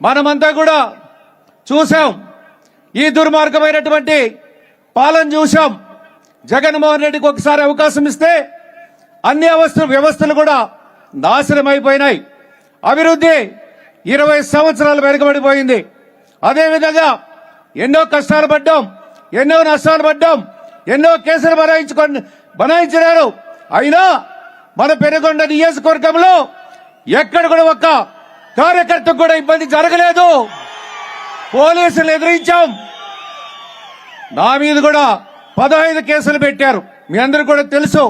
మనమంతా కూడా చూసాం ఈ దుర్మార్గమైనటువంటి పాలన చూసాం జగన్మోహన్ రెడ్డికి ఒకసారి అవకాశం ఇస్తే అన్ని అవస్థ వ్యవస్థలు కూడా నాశనం అయిపోయినాయి అభివృద్ధి ఇరవై సంవత్సరాలు వెనుకబడిపోయింది. అదేవిధంగా ఎన్నో కష్టాలు పడ్డాం ఎన్నో నష్టాలు పడ్డాం ఎన్నో కేసులు బనాయించుకొని బనాయించినారు. అయినా మన పెనుగొండ నియోజకవర్గంలో ఎక్కడ కూడా ఒక్క కార్యకర్తకు కూడా ఇబ్బంది జరగలేదు. పోలీసులు ఎదిరించాం. నా మీద కూడా పదహైదు కేసులు పెట్టారు. మీ అందరు కూడా తెలుసు.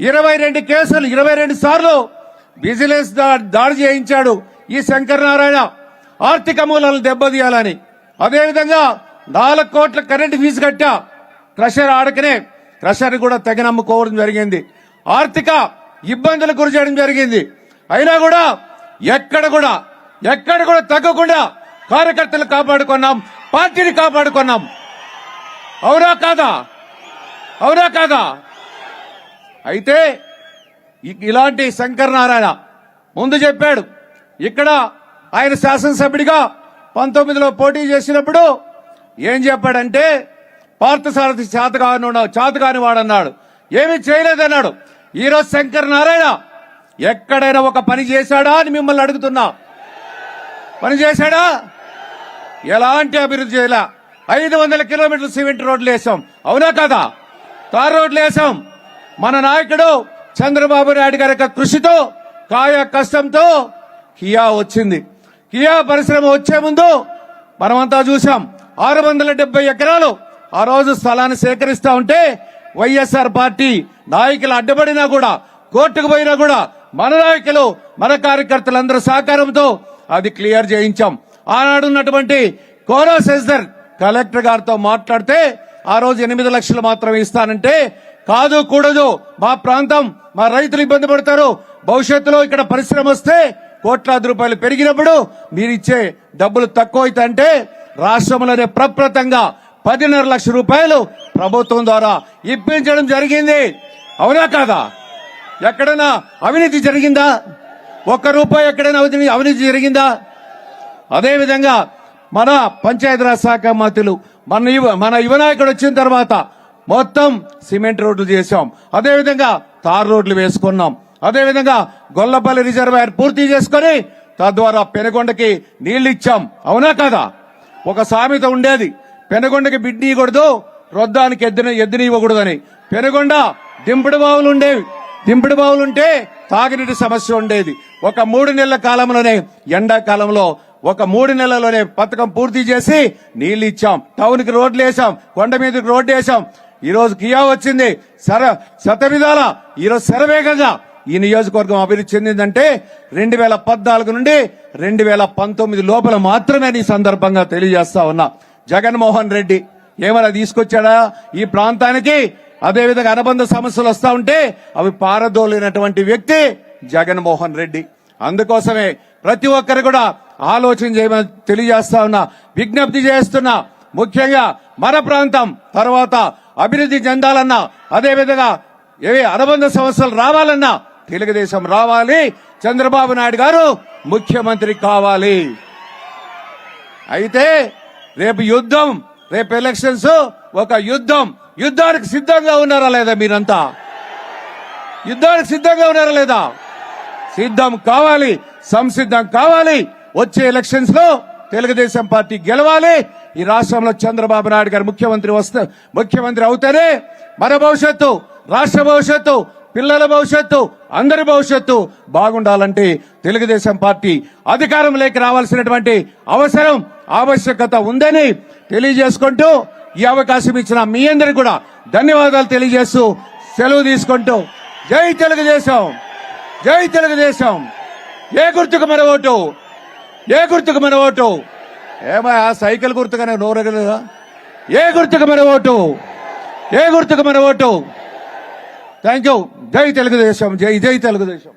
ఇరవై రెండు కేసులు ఇరవై రెండు సార్లు విజిలెన్స్ దాడి చేయించాడు ఈ శంకరనారాయణ. ఆర్థిక మూలాలను దెబ్బతీయాలని. అదేవిధంగా నాలుగు కోట్ల కరెంటు ఫీజు కట్టా క్రషర్ ఆడకనే క్రషర్ కూడా తెగ నమ్ముకోవడం జరిగింది. ఆర్థిక ఇబ్బందులకు గురి చేయడం జరిగింది. అయినా కూడా ఎక్కడ కూడా ఎక్కడ కూడా తగ్గకుండా కార్యకర్తలు కాపాడుకున్నాం పార్టీని కాపాడుకున్నాం. అవునా కాదా? అవునా కాదా? అయితే ఇలాంటి శంకర్ నారాయణ ముందు చెప్పాడు. ఇక్కడ ఆయన శాసనసభ్యుడిగా పంతొమ్మిదిలో పోటీ చేసినప్పుడు ఏం చెప్పాడంటే పార్థసారథి చేతగాను చేతగాని వాడన్నాడు ఏమీ చేయలేదన్నాడు. ఈరోజు శంకర్ నారాయణ ఎక్కడైనా ఒక పని చేశాడా అని మిమ్మల్ని అడుగుతున్నా. పని చేశాడా? ఎలాంటి అభివృద్ధి చేయలే. ఐదు వందల కిలోమీటర్లు సిమెంట్ రోడ్లు వేసాం. అవునా కదా? తార్ రోడ్లు వేసాం. మన నాయకుడు చంద్రబాబు నాయుడు గారి యొక్క కృషితో కాయ కష్టంతో కియా వచ్చింది. కియా పరిశ్రమ వచ్చే ముందు మనమంతా చూసాం ఆరు వందల డెబ్బై ఎకరాలు ఆ రోజు స్థలాన్ని సేకరిస్తా ఉంటే వైఎస్ఆర్ పార్టీ నాయకులు అడ్డపడినా కూడా కోర్టుకు పోయినా కూడా మన నాయకులు మన కార్యకర్తలందరూ సహకారంతో అది క్లియర్ చేయించాం. ఆనాడు ఉన్నటువంటి కోరా సెన్సర్ కలెక్టర్ గారితో మాట్లాడితే ఆ రోజు ఎనిమిది లక్షలు మాత్రమే ఇస్తానంటే కాదు కూడదు మా ప్రాంతం మా రైతులు ఇబ్బంది పడతారు. భవిష్యత్తులో ఇక్కడ పరిశ్రమ వస్తే కోట్లాది రూపాయలు పెరిగినప్పుడు మీరు ఇచ్చే డబ్బులు తక్కువ అవుతాయంటే రాష్ట్రంలోనే ప్రప్రతంగా పదిన్నర లక్షల రూపాయలు ప్రభుత్వం ద్వారా ఇప్పించడం జరిగింది. అవునా కాదా? ఎక్కడైనా అవినీతి జరిగిందా? ఒక్క రూపాయి ఎక్కడైనా అవినీతి జరిగిందా? అదేవిధంగా మన పంచాయతీరాజ్ శాఖ మంత్రులు మన యువ మన యువ నాయకుడు వచ్చిన తర్వాత మొత్తం సిమెంట్ రోడ్లు చేశాం. అదేవిధంగా తార్ రోడ్లు వేసుకున్నాం. అదేవిధంగా గొల్లపల్లి రిజర్వాయర్ పూర్తి చేసుకొని తద్వారా పెనుగొండకి నీళ్ళు ఇచ్చాం. అవునా కదా? ఒక సామెత ఉండేది. పెనుగొండకి బిడ్డ ఇవ్వకూడదు రొద్దానికి ఎద్దున ఎద్దుని ఇవ్వకూడదని. పెనుగొండ దింపుడు బావులు ఉండేవి. దింపుడు బావులు ఉంటే తాగునీటి సమస్య ఉండేది. ఒక మూడు నెలల కాలంలోనే ఎండాకాలంలో ఒక మూడు నెలల్లోనే పథకం పూర్తి చేసి నీళ్ళు ఇచ్చాం. టౌన్కి రోడ్లు వేసాం కొండ మీదకి రోడ్డు వేసాం ఈ రోజు కియా వచ్చింది. సర శతవిధాల ఈరోజు రోజు శరవేగంగా ఈ నియోజకవర్గం అభివృద్ధి చెందిందంటే రెండు వేల పద్నాలుగు నుండి రెండు వేల పంతొమ్మిది లోపల మాత్రమే ఈ సందర్భంగా తెలియజేస్తా ఉన్నా. జగన్మోహన్ రెడ్డి ఏమైనా తీసుకొచ్చాడా? ఈ ప్రాంతానికి అదేవిధంగా అనుబంధ సమస్యలు వస్తూ ఉంటే అవి పారదోలినటువంటి వ్యక్తి జగన్మోహన్ రెడ్డి. అందుకోసమే ప్రతి ఒక్కరు కూడా ఆలోచన చేయమని తెలియజేస్తా ఉన్నా విజ్ఞప్తి చేస్తున్నా. ముఖ్యంగా మన ప్రాంతం తర్వాత అభివృద్ధి చెందాలన్నా అదేవిధంగా ఏ అనుబంధ సమస్యలు రావాలన్నా తెలుగుదేశం రావాలి. చంద్రబాబు నాయుడు గారు ముఖ్యమంత్రి కావాలి. అయితే రేపు యుద్ధం రేపు ఎలక్షన్స్ ఒక యుద్ధం. యుద్ధానికి సిద్ధంగా ఉన్నారా లేదా మీరంతా? యుద్ధానికి సిద్ధంగా ఉన్నారా లేదా? సిద్ధం కావాలి సంసిద్ధం కావాలి. వచ్చే ఎలక్షన్స్లో తెలుగుదేశం పార్టీ గెలవాలి. ఈ రాష్ట్రంలో చంద్రబాబు నాయుడు గారు ముఖ్యమంత్రి వస్తే ముఖ్యమంత్రి అవుతేనే మన భవిష్యత్తు రాష్ట్ర భవిష్యత్తు పిల్లల భవిష్యత్తు అందరి భవిష్యత్తు బాగుండాలంటే తెలుగుదేశం పార్టీ అధికారంలోకి రావాల్సినటువంటి అవసరం ఆవశ్యకత ఉందని తెలియజేసుకుంటూ ఈ అవకాశం ఇచ్చిన మీ అందరికి కూడా ధన్యవాదాలు తెలియజేస్తూ సెలవు తీసుకుంటూ జై తెలుగుదేశం జై తెలుగుదేశం. ఏ గుర్తుకు మన ఓటు? ఏ గుర్తుకు మన ఓటు? ఏమయ్యా సైకిల్ గుర్తుగానే నోరగలదా? ఏ గుర్తుకు మన ఓటు? ఏ గుర్తుకు మన ఓటు? థ్యాంక్ యూ జై తెలుగుదేశం. జై జై తెలుగుదేశం.